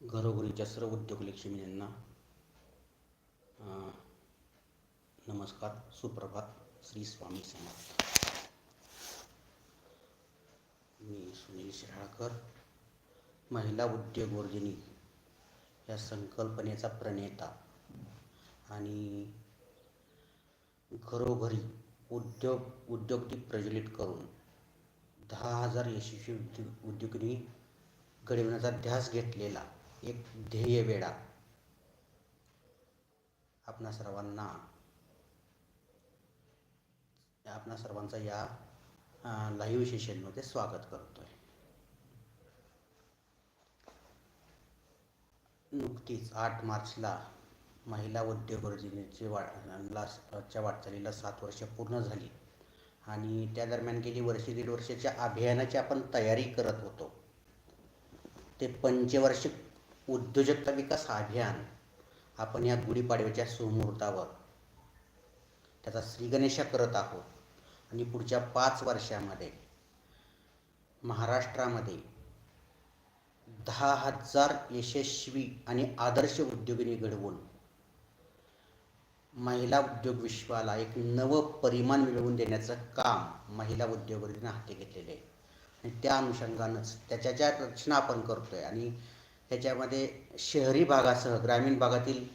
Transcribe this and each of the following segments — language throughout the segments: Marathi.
घरोघरीच्या सर्व उद्योग लक्ष्मींना नमस्कार सुप्रभात श्री स्वामी समर्थ. मी सुनील शिराळकर महिला उद्योगवर्धिनी या संकल्पनेचा प्रणेता आणि घरोघरी उद्योग उद्योगदीप प्रज्वलित करून दहा हजार यशस्वी उद्योग उद्योगिनी घडविण्याचा ध्यास घेतलेला एक ध्येय वेळा आपणा सर्वांना आपणा सर्वांचा या लाईव्ह सेशनमध्ये स्वागत करतो आहे नुकतीच आठ मार्चला महिला उद्योग वर्धिनीची वा ला च्या वाटचालीला सात वर्ष पूर्ण झाली. आणि त्या दरम्यान गेली वर्षे दीड वर्षाच्या अभियानाची आपण तयारी करत होतो. ते पंचवार्षिक उद्योजकता विकास अभियान आपण या गुढीपाडव्याच्या सुमुहूर्तावर त्याचा श्रीगणेशा करत आहोत. आणि पुढच्या पाच वर्षामध्ये महाराष्ट्रामध्ये दहा हजार यशस्वी आणि आदर्श उद्योगिनी घडवून महिला उद्योग विश्वाला एक नवं परिमाण मिळवून देण्याचं काम महिला उद्योगवर्गीने हाती घेतलेले आहे. आणि त्या अनुषंगानंच त्याच्या ज्या रचना आपण करतोय आणि त्याच्यामध्ये शहरी भागासह ग्रामीण भागातील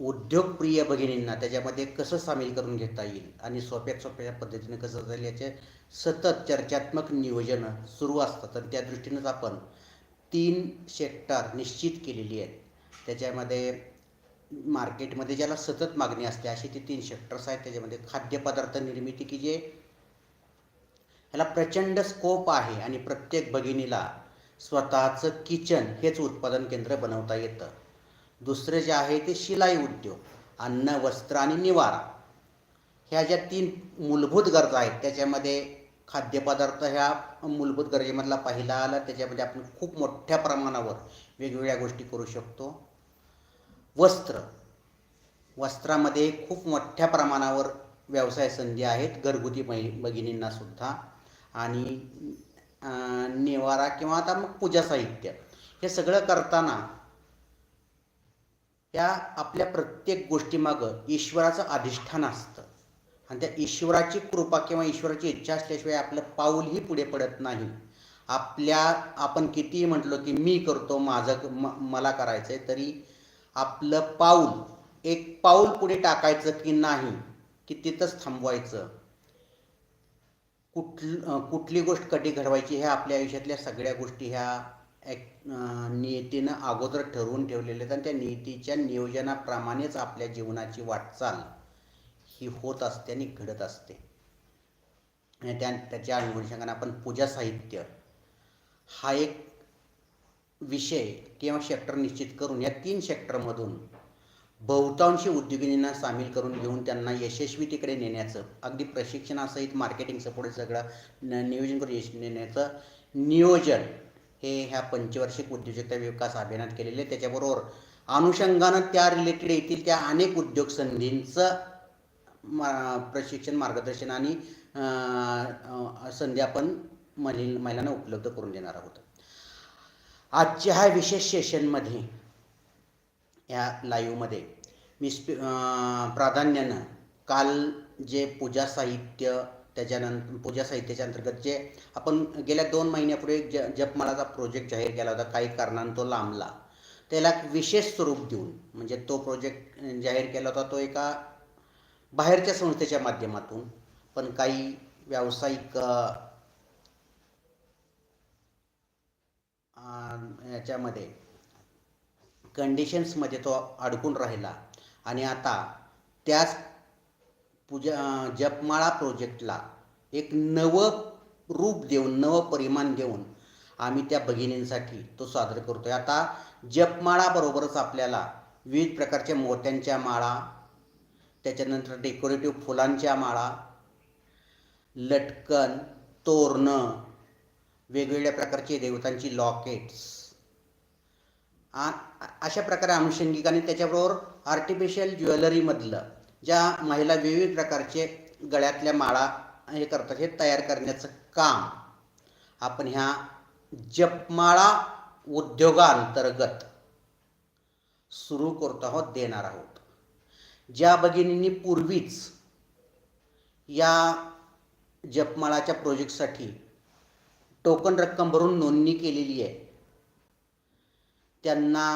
उद्योगप्रिय भगिनींना त्याच्यामध्ये कसं सामील करून घेता येईल आणि सोप्यात सोप्या पद्धतीने कसं जाईल याचे सतत चर्चात्मक नियोजन सुरू असतात. आणि त्या दृष्टीनंच आपण तीन सेक्टर निश्चित केलेली आहेत. त्याच्यामध्ये मार्केटमध्ये ज्याला सतत मागणी असते अशी ती तीन सेक्टर्स आहेत. त्याच्यामध्ये खाद्यपदार्थ निर्मिती की जे ह्याला प्रचंड स्कोप आहे आणि प्रत्येक भगिनीला स्वतःचं किचन हेच उत्पादन केंद्र बनवता येतं. दुसरं जे आहे ते शिलाई उद्योग अन्न वस्त्र आणि निवारा. ह्या ज्या तीन मूलभूत गरजा आहेत त्याच्यामध्ये खाद्यपदार्थ ह्या मूलभूत गरजेमधला पहिला आला त्याच्यामध्ये आपण खूप मोठ्या प्रमाणावर वेगवेगळ्या गोष्टी करू शकतो. वस्त्र. वस्त्रामध्ये खूप मोठ्या प्रमाणावर व्यवसाय संधी आहेत घरगुती महि भगिनींनासुद्धा आणि निवारा किंवा आता मग पूजा साहित्य. हे सगळं करताना त्या आपल्या प्रत्येक गोष्टीमागं ईश्वराचं अधिष्ठान असतं. आणि त्या ईश्वराची कृपा किंवा ईश्वराची इच्छा असल्याशिवाय आपलं पाऊलही पुढे पडत नाही. आपल्या आपण कितीही म्हटलो की मी करतो माझं म मला करायचं आहे तरी आपलं पाऊल एक पाऊल पुढे टाकायचं की नाही की तिथंच थांबवायचं. कुठ कुठली गोष्ट कधी घडवायची ह्या आपल्या आयुष्यातल्या सगळ्या गोष्टी ह्या एक नियतीनं अगोदर ठरवून ठेवलेल्या आहेत आणि त्या नियतीच्या नियोजनाप्रमाणेच आपल्या जीवनाची वाटचाल ही होत असते आणि घडत असते. आणि त्या त्याच्या अनुषंगाने आपण पूजा साहित्य हा एक विषय किंवा सेक्टर निश्चित करून या तीन सेक्टरमधून बहुतांशी उद्योगिनींना सामील करून घेऊन त्यांना यशस्वी तिकडे नेण्याचं अगदी प्रशिक्षणासहित मार्केटिंग सपोर्ट सगळं न नियोजन करून यश नेण्याचं नियोजन हे ह्या पंचवार्षिक उद्योजकता विकास अभियानात केलेले आहे. त्याच्याबरोबर अनुषंगानं त्या रिलेटेड येथील त्या अनेक उद्योग संधींचं मा प्रशिक्षण मार्गदर्शन आणि संधी आपण महिला महिलांना उपलब्ध करून देणार आहोत. आजच्या ह्या विशेष सेशनमध्ये या लाईव्हमध्ये. मी स्पि प्राधान्यानं काल जे पूजा साहित्य त्याच्यानंतर पूजा साहित्याच्या अंतर्गत जे आपण गेल्या दोन महिन्यापूर्वी ज जपमाळाचा प्रोजेक्ट जाहीर केला होता काही कारणानं तो लांबला. त्याला एक विशेष स्वरूप देऊन म्हणजे तो प्रोजेक्ट जाहीर केला होता तो एका बाहेरच्या संस्थेच्या माध्यमातून पण काही व्यावसायिक याच्यामध्ये कंडिशन्समध्ये तो अडकून राहिला. आणि आता त्याच पूजा जपमाळा प्रोजेक्टला एक नवं रूप देऊन नवं परिमाण देऊन आम्ही त्या भगिनींसाठी तो सादर करतो आहे आता जपमाळाबरोबरच आपल्याला विविध प्रकारच्या मोत्यांच्या माळा त्याच्यानंतर डेकोरेटिव्ह फुलांच्या माळा लटकन तोरणं वेगवेगळ्या प्रकारचे देवतांची लॉकेट्स अशा प्रकारे अनुषंगिक आणि त्याच्याबरोबर आर्टिफिशियल ज्वेलरीमधलं ज्या महिला विविध प्रकारचे गळ्यातल्या माळा हे करतात हे तयार करण्याचं काम आपण ह्या जपमाळा उद्योगांतर्गत सुरू करतो आहोत देणार आहोत. ज्या भगिनींनी पूर्वीच या जपमाळाच्या प्रोजेक्टसाठी टोकन रक्कम भरून नोंदणी केलेली आहे त्यांना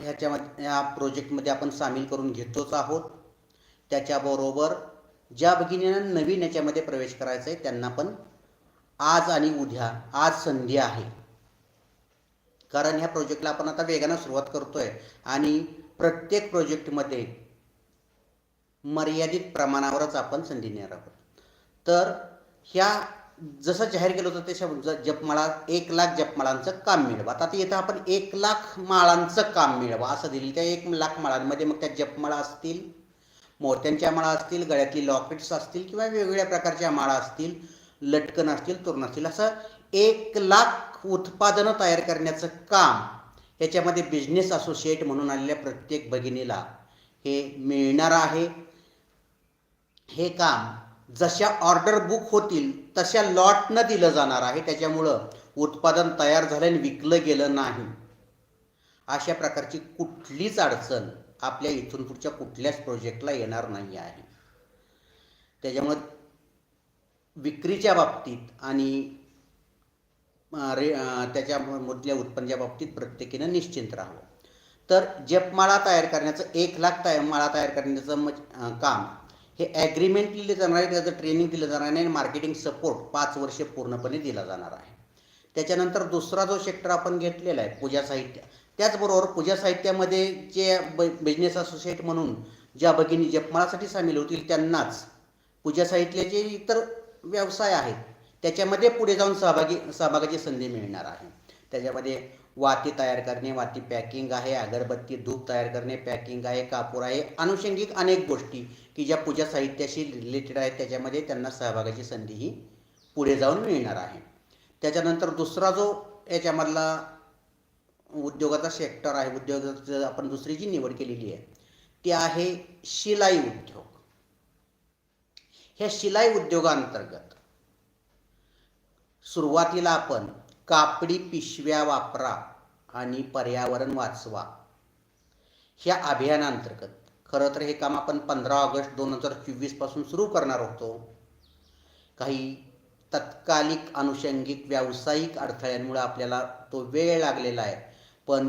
ह्याच्यामध्ये या प्रोजेक्टमध्ये आपण सामील करून घेतोच आहोत. त्याच्याबरोबर ज्या भगिनींना नवीन याच्यामध्ये प्रवेश करायचा आहे त्यांना पण आज आणि उद्या आज संधी आहे. कारण ह्या प्रोजेक्टला आपण आता वेगानं सुरुवात करतोय आणि प्रत्येक प्रोजेक्टमध्ये मर्यादित प्रमाणावरच आपण संधी नेणार आहोत. तर ह्या जसं जाहीर केलं होतं तशा ज- जपमाळा एक लाख जपमाळांचं काम मिळवा. आता इथं आपण एक लाख माळांचं काम मिळवा असं दिलेलं त्या एक लाख माळांमध्ये मग त्या जपमाळा असतील मोत्यांच्या माळा असतील गळ्यातली लॉकेट्स असतील किंवा वेगवेगळ्या प्रकारच्या माळा असतील लटकन असतील तोरण असतील असं एक लाख उत्पादनं तयार करण्याचं काम याच्यामध्ये बिझनेस असोसिएट म्हणून आलेल्या प्रत्येक भगिनीला हे मिळणार आहे. हे काम जशा ऑर्डर बुक होतील तशा लॉटनं दिलं जाणार आहे. त्याच्यामुळं उत्पादन तयार झालं आणि विकलं गेलं नाही. अशा प्रकारची कुठलीच अडचण आपल्या इथून पुढच्या कुठल्याच प्रोजेक्टला येणार नाही आहे. त्याच्यामुळं विक्रीच्या बाबतीत आणि रे त्याच्यामधल्या उत्पन्नाच्या बाबतीत प्रत्येकीनं निश्चिंत राहावं. तर जपमाळा तयार करण्याचं एक लाख तयार माळा तयार करण्याचं काम हे ॲग्रीमेंट दिले जाणार आहे त्याचं ट्रेनिंग दिलं जाणार आहे आणि मार्केटिंग सपोर्ट पाच वर्ष पूर्णपणे दिला जाणार आहे. त्याच्यानंतर दुसरा जो सेक्टर आपण घेतलेला आहे पूजा साहित्य. त्याचबरोबर पूजा साहित्यामध्ये जे ब बिझनेस असोसिएट म्हणून ज्या भगिनी जपमाळासाठी सामील होतील त्यांनाच पूजा साहित्याचे इतर व्यवसाय आहेत त्याच्यामध्ये पुढे जाऊन सहभागी सहभागाची संधी मिळणार आहे. त्याच्यामध्ये वाती तयार करणे वाती पॅकिंग आहे अगरबत्ती धूप तयार करणे पॅकिंग आहे कापूर आहे अनुषंगिक अनेक गोष्टी की ज्या पूजा साहित्याशी रिलेटेड आहेत त्याच्यामध्ये त्यांना सहभागाची संधीही पुढे जाऊन मिळणार आहे. त्याच्यानंतर दुसरा जो याच्यामधला उद्योगाचा सेक्टर आहे उद्योगाचं आपण दुसरी जी निवड केलेली आहे ती आहे शिलाई उद्योग. ह्या शिलाई उद्योगांतर्गत सुरुवातीला आपण कापडी पिशव्या वापरा आणि पर्यावरण वाचवा. ह्या अभियानांतर्गत खरं तर हे काम आपण पंधरा ऑगस्ट दोन हजार चोवीसपासून सुरू करणार होतो. काही तत्कालिक अनुषंगिक व्यावसायिक अडथळ्यांमुळे आपल्याला तो वेळ लागलेला आहे. पण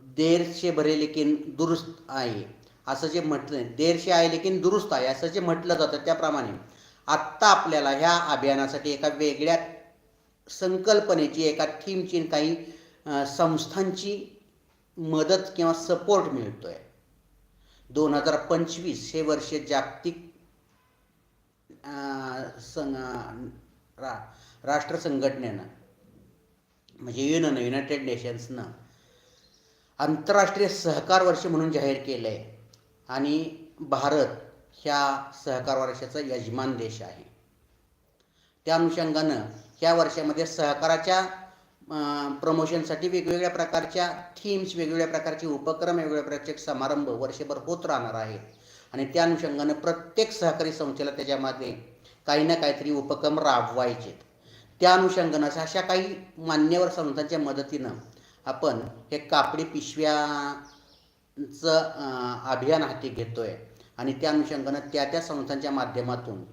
देरशे भरे लेकिन दुरुस्त आहे. असं जे म्हटलं देरशे आहे लेकिन दुरुस्त आहे असं जे म्हटलं जातं त्याप्रमाणे आत्ता आपल्याला ह्या अभियानासाठी एका वेगळ्या संकल्पनेची एका थीमची काही संस्थांची मदत किंवा सपोर्ट मिळतो आहे दोन हजार पंचवीस हे वर्ष जागतिक संघ रा राष्ट्र संघटनेनं म्हणजे युनन युनायटेड नेशन्सनं आंतरराष्ट्रीय सहकार वर्ष म्हणून जाहीर केलं आहे आणि भारत ह्या सहकार वर्षाचा यजमान देश आहे. त्या अनुषंगानं त्या वर्षामध्ये सहकाराच्या प्रमोशनसाठी वेगवेगळ्या प्रकारच्या थीम्स वेगवेगळ्या प्रकारचे उपक्रम वेगवेगळ्या प्रकारचे समारंभ वर्षभर होत राहणार आहेत आणि त्या अनुषंगानं प्रत्येक सहकारी संस्थेला त्याच्यामध्ये काही ना काहीतरी उपक्रम राबवायचे त्या अनुषंगानं अशा अशा काही मान्यवर संस्थांच्या मदतीनं आपण हे कापडी पिशव्याचं अभियान हाती घेतोय. आणि त्या अनुषंगानं त्या त्या संस्थांच्या माध्यमातून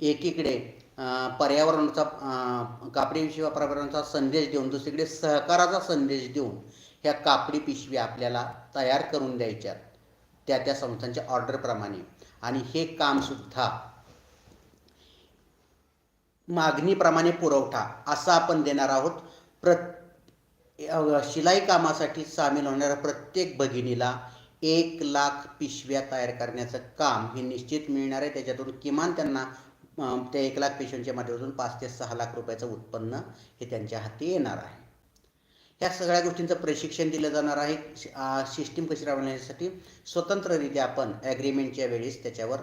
एकीकडे पर्यावरणाचा कापडी पिशवी पर्यावरणाचा संदेश देऊन दुसरीकडे सहकाराचा संदेश देऊन ह्या कापडी पिशव्या आपल्याला तयार करून द्यायच्या त्या त्या संस्थांच्या ऑर्डरप्रमाणे आणि हे कामसुद्धा मागणीप्रमाणे पुरवठा असा आपण देणार आहोत. प्र शिलाई कामासाठी सामील होणाऱ्या प्रत्येक भगिनीला एक लाख पिशव्या तयार करण्याचं काम हे निश्चित मिळणार आहे. त्याच्यातून किमान त्यांना त्या एक लाख पेशंटच्या माध्यमातून पाच ते सहा लाख रुपयाचं उत्पन्न हे त्यांच्या हाती येणार आहे. ह्या सगळ्या गोष्टींचं प्रशिक्षण दिलं जाणार आहे. सिस्टीम कशी राबवण्यासाठी स्वतंत्ररित्या आपण ॲग्रीमेंटच्या वेळेस त्याच्यावर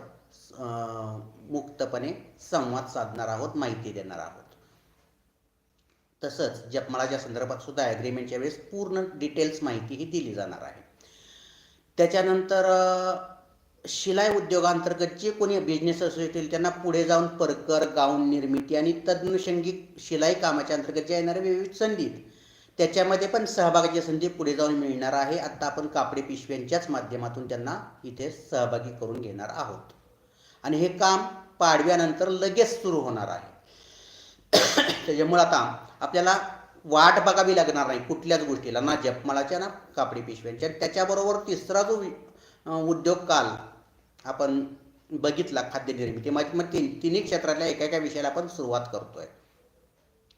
मुक्तपणे संवाद साधणार आहोत माहिती देणार आहोत. तसंच जपमाळाच्या संदर्भात सुद्धा ॲग्रीमेंटच्या वेळेस पूर्ण डिटेल्स माहिती ही दिली जाणार आहे. त्याच्यानंतर शिलाई उद्योगांतर्गत जे कोणी बिझनेस असतील त्यांना पुढे जाऊन परकर गाऊन निर्मिती आणि तदनुषंगिक शिलाई कामाच्या अंतर्गत ज्या येणाऱ्या विविध संधी त्याच्यामध्ये पण सहभागाची संधी पुढे जाऊन मिळणार आहे. आत्ता आपण कापडी पिशव्यांच्याच माध्यमातून त्यांना इथे सहभागी करून घेणार आहोत. आणि हे काम पाडव्यानंतर लगेच सुरू होणार आहे. त्याच्यामुळं आता आपल्याला वाट बघावी लागणार नाही कुठल्याच गोष्टीला ना जपमालाच्या ना कापडी पिशव्यांच्या. आणि त्याच्याबरोबर तिसरा जो उद्योग काल आपण बघितला खाद्यनिर्मिती. मग मग तीन तिन्ही क्षेत्रातल्या एका एका विषयाला आपण सुरुवात करतोय.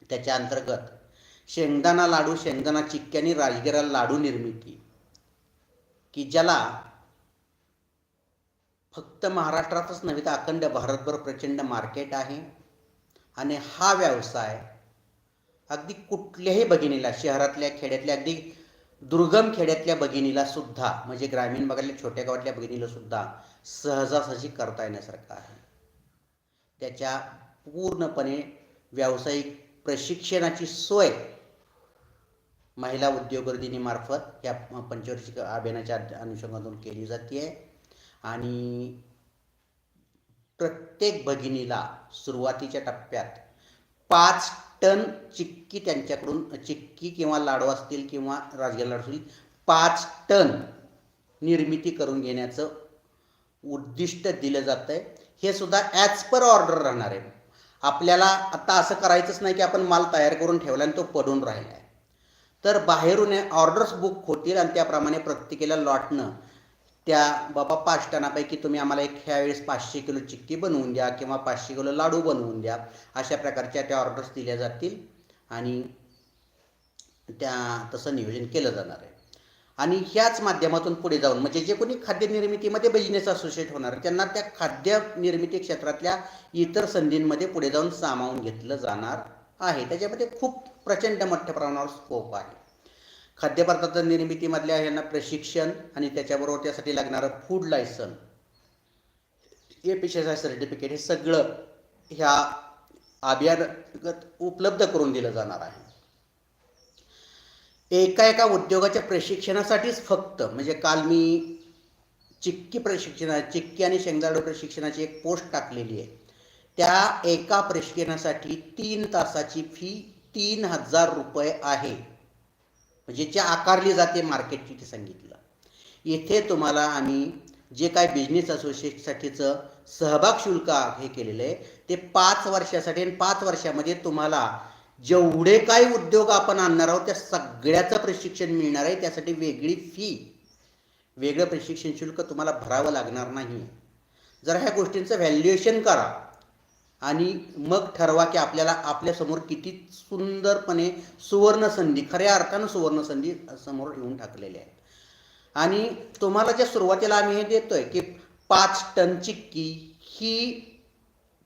त्याच्या अंतर्गत शेंगदाणा लाडू शेंगदाणा चिक्की आणि राजगिरा लाडू निर्मिती. की ज्याला फक्त महाराष्ट्रातच नव्हे तर अखंड भारतभर प्रचंड मार्केट आहे. आणि हा व्यवसाय अगदी कुठल्याही भगिनीला शहरातल्या खेड्यातल्या अगदी दुर्गम खेड्यातल्या भगिनीला सुद्धा म्हणजे ग्रामीण भागातल्या छोट्या गावातल्या भगिनीला सुद्धा सहजासहजी करता येण्यासारखं आहे. त्याच्या पूर्णपणे व्यावसायिक प्रशिक्षणाची सोय महिला उद्योगवर्धिनीमार्फत या पंचवार्षिक अभियानाच्या अनुषंगातून केली जाते. आणि प्रत्येक भगिनीला सुरुवातीच्या टप्प्यात पाच टन चिक्की त्यांच्याकडून चिक्की किंवा लाडू असतील किंवा राजगिरा लाडू असतील पाच टन निर्मिती करून घेण्याचं उद्दिष्ट दिलं जातं आहे हे सुद्धा ॲज पर ऑर्डर राहणार आहे. आपल्याला आता असं करायचंच नाही की आपण माल तयार करून ठेवला आणि तो पडून राहिला आहे तर बाहेरून ऑर्डर्स बुक होतील आणि त्याप्रमाणे प्रत्येकीला लॉटनं त्या बाबा पाच टनापैकी तुम्ही आम्हाला एक ह्या वेळेस पाचशे किलो चिक्की बनवून द्या किंवा पाचशे किलो लाडू बनवून द्या. अशा प्रकारच्या त्या ऑर्डर्स दिल्या जातील आणि त्या तसं नियोजन केलं जाणार आहे. आणि ह्याच माध्यमातून पुढे जाऊन म्हणजे जे कोणी खाद्य निर्मितीमध्ये बिझनेस असोसिएट होणार त्यांना त्या खाद्य निर्मिती क्षेत्रातल्या इतर संधींमध्ये पुढे जाऊन सामावून घेतलं जाणार आहे. त्याच्यामध्ये खूप प्रचंड मोठ्या प्रमाणावर स्कोप आहे. खाद्यपदार्थ निर्मितीमधल्या यांना प्रशिक्षण आणि त्याच्याबरोबर त्यासाठी लागणारं food licence A P certificate हे सगळं ह्या अभियानगत उपलब्ध करून दिलं जाणार आहे. एका एका उद्योगाच्या प्रशिक्षणासाठीच फक्त. म्हणजे काल मी चिक्की प्रशिक्षणा चिक्की आणि शेंगदाडू प्रशिक्षणाची एक पोस्ट टाकलेली आहे. त्या एका प्रशिक्षणासाठी तीन तासाची फी तीन हजार रुपये आहे. म्हणजे जे आकारली जाते मार्केटची ते सांगितलं. इथे तुम्हाला आम्ही जे काय बिझनेस असोसिएटसाठीचं सहभाग शुल्क हे केलेलं आहे ते पाच वर्षासाठी आणि पाच वर्षामध्ये तुम्हाला जेवढे काही उद्योग आपण आणणार आहोत त्या सगळ्याचं प्रशिक्षण मिळणार आहे. त्यासाठी वेगळी फी वेगळं प्रशिक्षण शुल्क तुम्हाला भरावं लागणार नाही. जर ह्या गोष्टींचं व्हॅल्युएशन करा. आणि मग ठरवा की आपल्याला आपल्यासमोर किती सुंदरपणे सुवर्ण संधी खऱ्या अर्थानं सुवर्ण संधी समोर येऊन टाकलेल्या आहेत. आणि तुम्हाला ज्या सुरुवातीला आम्ही हे देतोय की पाच टन चिक्की ही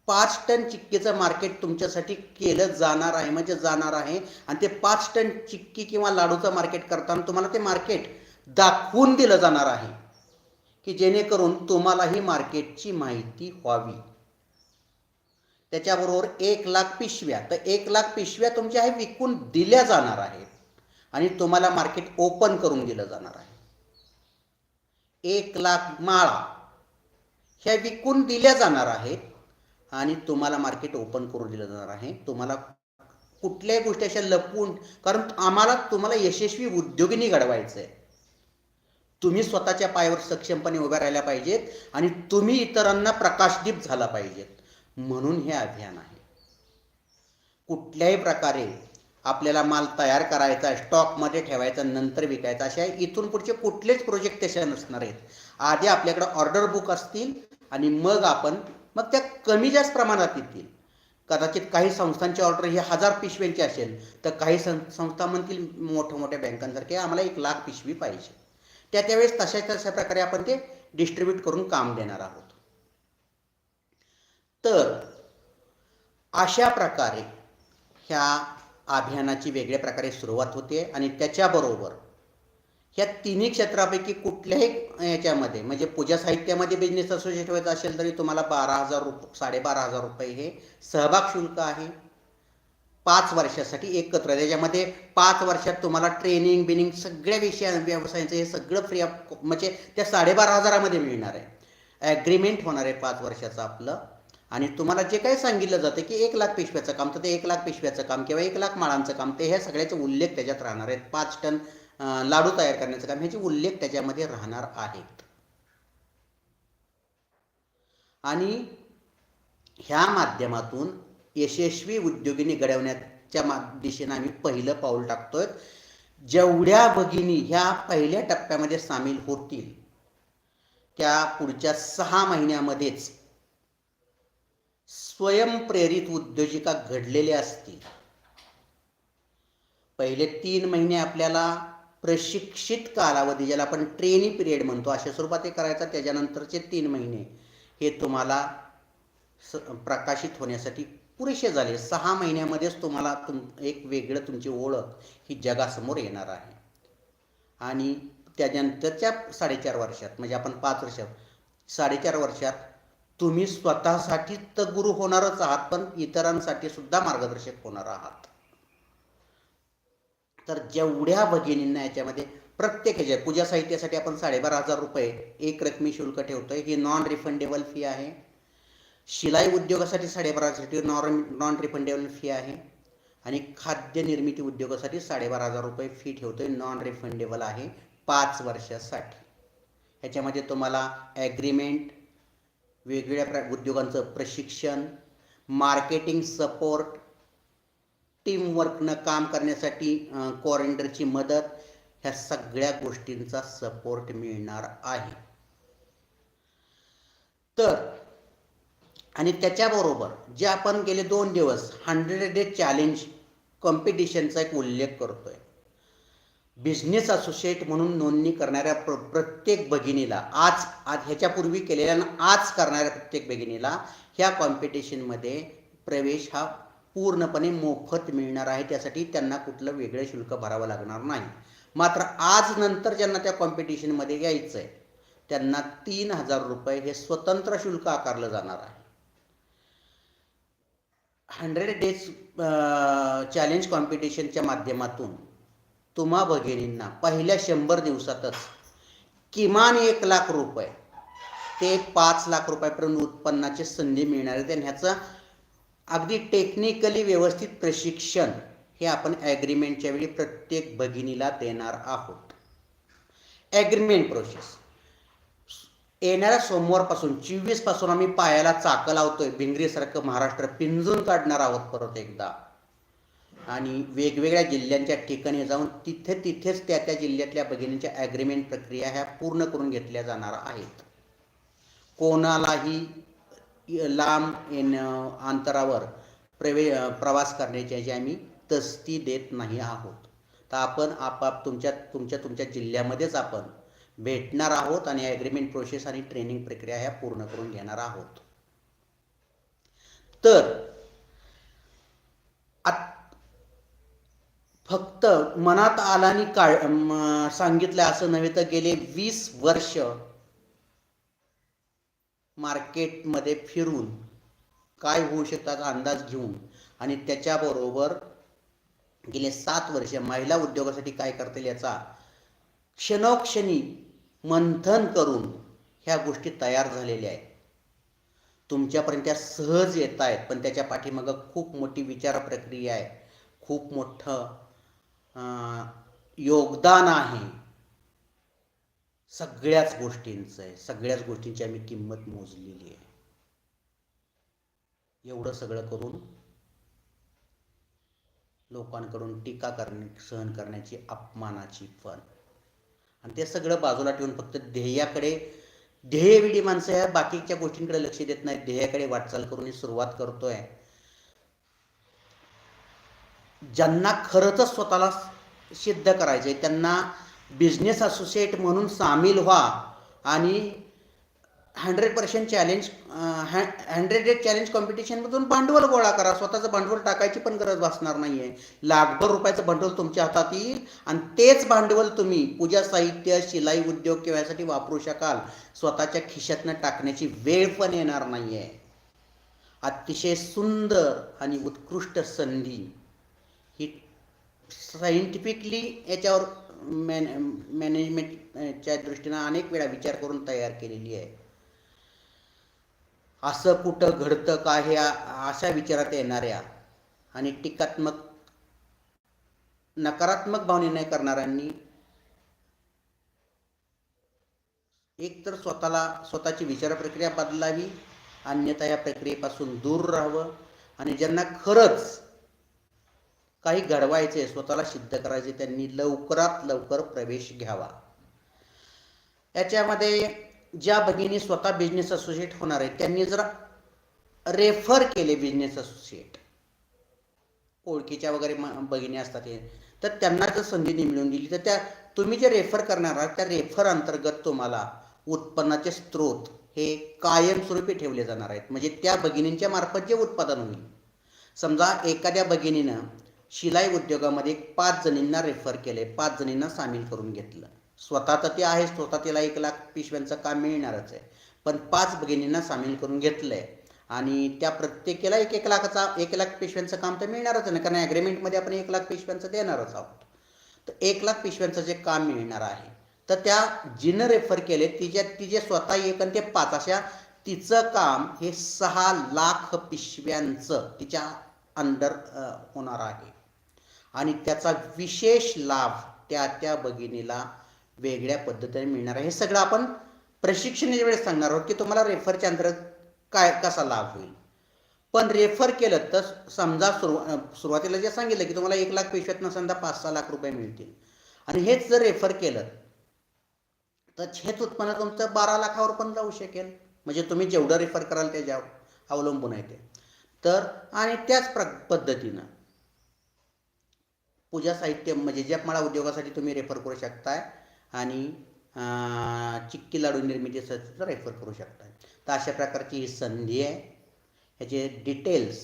पाच टन चिक्कीचं मार्केट तुमच्यासाठी केलं जाणार आहे म्हणजे जाणार आहे. आणि ते पाच टन चिक्की किंवा लाडूचं मार्केट करताना तुम्हाला ते मार्केट दाखवून दिलं जाणार आहे. की जेणेकरून तुम्हाला ही मार्केटची माहिती व्हावी. त्याच्याबरोबर एक लाख पिशव्या तर एक लाख पिशव्या तुमच्या हे विकून दिल्या जाणार आहेत. आणि तुम्हाला मार्केट ओपन करून दिलं जाणार आहे. एक लाख माळा ह्या विकून दिल्या जाणार आहेत. आणि तुम्हाला मार्केट ओपन करून दिलं जाणार आहे. तुम्हाला कुठल्याही गोष्टी अशा लपवून कारण आम्हाला तुम्हाला यशस्वी उद्योगिनी घडवायचं आहे तुम्ही स्वतःच्या पायावर सक्षमपणे उभ्या राहिल्या पाहिजेत आणि तुम्ही इतरांना प्रकाशदीप झाला पाहिजेत. म्हणून हे अभियान आहे. कुठल्याही प्रकारे आपल्याला माल तयार करायचा स्टॉकमध्ये ठेवायचा नंतर विकायचा अशा इथून पुढचे कुठलेच प्रोजेक्ट तसे नसणार आहेत. आधी आपल्याकडे ऑर्डर बुक असतील आणि मग आपण मग त्या कमी जास्त प्रमाणात येतील. कदाचित काही संस्थांची ऑर्डर ही हजार पिशव्यांची असेल तर काही सं संस्था म्हणतील मोठ्या मोठ्या बँकांसारखे आम्हाला एक लाख पिशवी पाहिजे. त्या त्यावेळेस तशा तशा प्रकारे आपण ते डिस्ट्रीब्यूट करून काम देणार आहोत. तर अशा प्रकारे ह्या अभियानाची वेगळ्या प्रकारे सुरुवात होते आणि त्याच्याबरोबर ह्या तिन्ही क्षेत्रापैकी कुठल्याही याच्यामध्ये म्हणजे पूजा साहित्यामध्ये बिझनेस असोसिएट ठेवायचा असेल तरी तुम्हाला बारा हजार रुप साडेबारा हजार रुपये हे सहभाग शुल्क आहे. पाच वर्षासाठी एकत्र. त्याच्यामध्ये पाच वर्षात तुम्हाला ट्रेनिंग बिनिंग सगळ्या विषया व्यवसायांचं हे सगळं फ्री ऑफ म्हणजे त्या साडेबारा हजारामध्ये मिळणार आहे. ॲग्रीमेंट होणार आहे पाच वर्षाचं आपलं. आणि तुम्हाला जे काही सांगितलं जातं की एक लाख पिशव्याचं काम तर ते एक लाख पिशव्याचं काम किंवा एक लाख माळांचं काम ते ह्या सगळ्याचे उल्लेख त्याच्यात राहणार आहेत. पाच टन लाडू तयार करण्याचं काम ह्याचे उल्लेख त्याच्यामध्ये राहणार आहेत. आणि ह्या माध्यमातून यशस्वी उद्योगिनी घडवण्याच्या मा दिशेनं आम्ही पहिलं पाऊल टाकतोय. जेवढ्या भगिनी ह्या पहिल्या टप्प्यामध्ये सामील होतील त्या पुढच्या सहा महिन्यामध्येच स्वयंप्रेरित उद्योजिका घडलेल्या असतील. पहिले तीन महिने आपल्याला प्रशिक्षित कालावधी ज्याला आपण ट्रेनी पिरियड म्हणतो अशा स्वरूपात हे करायचा. त्याच्यानंतरचे तीन महिने हे तुम्हाला स प्रकाशित होण्यासाठी पुरेसे झाले. सहा महिन्यामध्येच तुम्हाला तुम एक वेगळं तुमची ओळख ही जगासमोर येणार आहे. आणि त्याच्यानंतरच्या साडेचार वर्षात म्हणजे आपण पाच वर्षात साडेचार वर्षात तुम्ही स्वतःसाठी तर गुरु होणारच आहात पण इतरांसाठी सुद्धा मार्गदर्शक होणार आहात. तर जेवढ्या भगिनींना याच्यामध्ये प्रत्येक ह्याच्या पूजा साहित्यासाठी आपण साडेबारा हजार रुपये एक रकमी शुल्क ठेवतोय. ही नॉन रिफंडेबल फी आहे. शिलाई उद्योगासाठी साडेबारा हजारसाठी नॉन नॉन रिफंडेबल फी आहे. आणि खाद्य निर्मिती उद्योगासाठी साडेबारा हजार रुपये फी ठेवतोय नॉन रिफंडेबल आहे पाच वर्षासाठी. ह्याच्यामध्ये तुम्हाला ॲग्रीमेंट वेगवेगळ्या प्र उद्योगांचं प्रशिक्षण मार्केटिंग सपोर्ट टीमवर्कनं काम करण्यासाठी कॉरेंडरची मदत ह्या सगळ्या गोष्टींचा सपोर्ट मिळणार आहे. तर आणि त्याच्याबरोबर जे आपण गेले दोन दिवस हंड्रेड डे चॅलेंज कॉम्पिटिशनचा एक उल्लेख करतोय. बिझनेस असोसिएट म्हणून नोंदणी करणाऱ्या प्र प्रत्येक भगिनीला आज आज ह्याच्यापूर्वी केलेल्या आज करणाऱ्या प्रत्येक भगिनीला ह्या कॉम्पिटिशनमध्ये प्रवेश हा पूर्णपणे मोफत मिळणार आहे. त्यासाठी त्यांना कुठलं वेगळं शुल्क भरावं लागणार नाही. मात्र आज नंतर ज्यांना त्या कॉम्पिटिशनमध्ये यायचं आहे त्यांना तीन हजार रुपये हे स्वतंत्र शुल्क आकारलं जाणार आहे. हंड्रेड डेज चॅलेंज कॉम्पिटिशनच्या माध्यमातून तुम्हा भगिनींना पहिल्या शंभर दिवसातच किमान एक लाख रुपये ते पाच लाख रुपयापर्यंत उत्पन्नाची संधी मिळणार आहे. आणि ह्याचं अगदी टेक्निकली व्यवस्थित प्रशिक्षण हे आपण ॲग्रीमेंटच्या वेळी प्रत्येक भगिनीला देणार आहोत. ॲग्रीमेंट प्रोसेस येणाऱ्या सोमवारपासून चोवीसपासून आम्ही पायाला चाकं लावतोय. भिंगरीसारखं महाराष्ट्र पिंजून काढणार आहोत परत एकदा. आणि वेगवेगळ्या जिल्ह्यांच्या ठिकाणी जाऊन तिथे तिथेच त्या त्या जिल्ह्यातल्या भगिनींच्या ॲग्रीमेंट प्रक्रिया ह्या पूर्ण करून घेतल्या जाणार आहेत. कोणालाही लांब येण अंतरावर प्रवे प्रवास करण्याची जी आम्ही तस्ती देत नाही आहोत. तर आपण आपाप तुमच्या तुमच्या तुमच्या जिल्ह्यामध्येच आपण भेटणार आहोत आणि ॲग्रीमेंट प्रोसेस आणि ट्रेनिंग प्रक्रिया ह्या पूर्ण करून घेणार आहोत. तर आत फक्त मनात आला आणि काळ म, सांगितलं असं नव्हे तर गेले वीस वर्ष मार्केटमध्ये फिरून काय होऊ शकतात अंदाज घेऊन आणि त्याच्याबरोबर गेले सात वर्ष महिला उद्योगासाठी काय करता येईल याचा क्षणोक्षणी मंथन करून ह्या गोष्टी तयार झालेल्या आहेत. तुमच्यापर्यंत त्या सहज येत आहेत पण त्याच्या पाठीमागं खूप मोठी विचार प्रक्रिया आहे. खूप मोठं योगदान आहे. सगळ्याच गोष्टींचं आहे. सगळ्याच गोष्टींची आम्ही किंमत मोजलेली आहे. एवढं सगळं करून लोकांकडून टीका करणे सहन करण्याची अपमानाची पण आणि ते सगळं बाजूला ठेवून फक्त ध्येयाकडे ध्येयविडी माणसं या बाकीच्या गोष्टींकडे लक्ष देत नाही ध्येयाकडे वाटचाल करून सुरुवात करतोय. ज्यांना खरंच स्वतःला सिद्ध करायचंय त्यांना बिझनेस असोसिएट म्हणून सामील व्हा आणि hundred percent challenge hundred challenge कॉम्पिटिशनमधून भांडवल गोळा करा. स्वतःचं भांडवल टाकायची पण गरज भासणार नाही आहे लाखभर रुपयाचं भांडवल तुमच्या हातात येईल आणि तेच भांडवल तुम्ही पूजा साहित्य शिलाई उद्योग किंवा यासाठी वापरू शकाल. स्वतःच्या खिशातनं टाकण्याची वेळ पण येणार नाही आहे अतिशय सुंदर आणि उत्कृष्ट संधी. ही सायंटिफिकली याच्यावर मॅन मॅनेजमेंटच्या eh, दृष्टीनं अनेक वेळा विचार करून तयार केलेली आहे. असं कुठं घडतं का हे अशा विचारात येणाऱ्या आणि टीकात्मक नकारात्मक भावनेने करणाऱ्यांनी एक तर स्वतःला स्वतःची विचार प्रक्रिया बदलावी अन्यथा या प्रक्रियेपासून दूर राहावं आणि ज्यांना खरंच काही घडवायचे स्वतःला सिद्ध करायचे त्यांनी लवकरात लवकर प्रवेश घ्यावा. याच्यामध्ये ज्या भगिनी स्वतः बिझनेस असोसिएट होणार आहेत त्यांनी जर रेफर केले बिझनेस असोसिएट ओळखीच्या वगैरे भगिनी असतात हे तर त्यांना जर संधी मिळून मिळवून दिली तर त्या तुम्ही जे रेफर करणार आहात त्या रेफर अंतर्गत तुम्हाला उत्पन्नाचे स्रोत हे कायमस्वरूपी ठेवले जाणार आहेत. म्हणजे त्या भगिनींच्या मार्फत जे उत्पादन होईल. समजा एखाद्या भगिनीनं शिलाई उद्योगामध्ये पाच जणींना रेफर केले पाच जणींना सामील करून घेतलं. स्वतःचं ते आहे स्वतः तिला एक लाख पिशव्यांचं काम मिळणारच आहे. पण पाच भगिनींना सामील करून घेतलंय. आणि त्या प्रत्येकीला एक एक लाखाचा एक लाख पिशव्यांचं काम तर मिळणारच आहे कारण ॲग्रीमेंटमध्ये आपण एक लाख पिशव्यांचं देणारच आहोत. तर एक लाख पिशव्यांचं जे काम मिळणार आहे तर त्या जिनं रेफर केले तिच्या तिचे स्वतः एक आणि ते पाच अशा तिचं काम हे सहा लाख पिशव्यांचं तिच्या अंडर होणार आहे. आणि त्याचा विशेष लाभ त्या त्या भगिनीला वेगळ्या पद्धतीने मिळणार आहे. हे सगळं आपण प्रशिक्षणाच्या वेळेस सांगणार आहोत की तुम्हाला रेफरच्या अंतर्गत काय कसा लाभ होईल. पण रेफर केलं तर समजा सुरू सुरुवातीला जे सांगितलं की तुम्हाला एक लाख पिशव्यातनं समजा पाच सहा लाख रुपये मिळतील. आणि हेच जर रेफर केलं तर हेच उत्पन्न तुमचं बारा लाखावर पण जाऊ शकेल. म्हणजे तुम्ही जेवढं रेफर कराल त्याच्यावर अवलंबून आहे ते. तर आणि त्याच प्र पद्धतीनं पूजा साहित्य म्हणजे जपमाळा उद्योगासाठी तुम्ही रेफर करू शकताय आणि चिक्की लाडू निर्मितीसाठी सुद्धा रेफर करू शकताय. तर अशा प्रकारची ही संधी आहे. ह्याचे डिटेल्स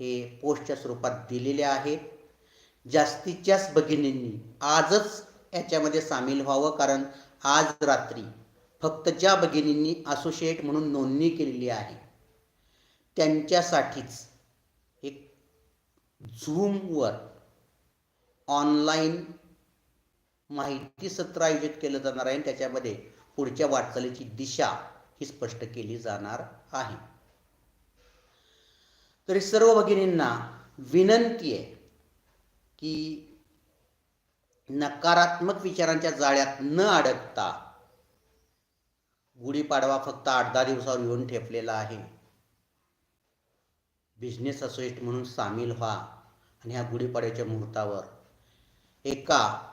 हे पोस्टच्या स्वरूपात दिलेले आहेत. जास्तीत जास्त भगिनींनी आजच याच्यामध्ये सामील व्हावं कारण आज रात्री फक्त ज्या भगिनींनी असोसिएट म्हणून नोंदणी केलेली आहे त्यांच्यासाठीच एक झूमवर ऑनलाईन माहिती सत्र आयोजित केलं जाणार आहे आणि त्याच्यामध्ये पुढच्या वाटचालीची दिशा ही स्पष्ट केली जाणार आहे. तरी सर्व भगिनींना विनंती आहे की नकारात्मक विचारांच्या जाळ्यात न अडकता गुढीपाडवा फक्त आठ दहा दिवसावर येऊन ठेपलेला आहे. बिझनेस असोसिएट म्हणून सामील व्हा आणि ह्या गुढीपाडव्याच्या मुहूर्तावर एका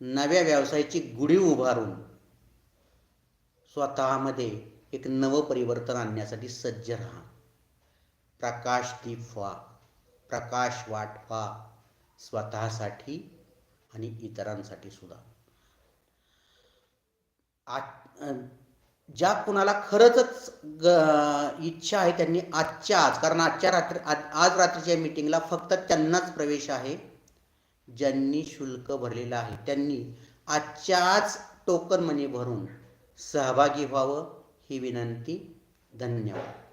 नव्या व्यवसायाची गुढी उभारून स्वतःमध्ये एक नवं परिवर्तन आणण्यासाठी सज्ज राहा. प्रकाश दीप व्हा प्रकाश वाट व्हा स्वतःसाठी आणि इतरांसाठी सुद्धा. आज ज्या कुणाला खरंच ग- इच्छा आहे त्यांनी आजच्या आज कारण आजच्या रात्री आज आज रात्रीच्या मीटिंगला फक्त त्यांनाच प्रवेश आहे. ज्यांनी शुल्क भरलेलं आहे त्यांनी आजच्याच टोकन मनी भरून सहभागी व्हावं ही विनंती. धन्यवाद.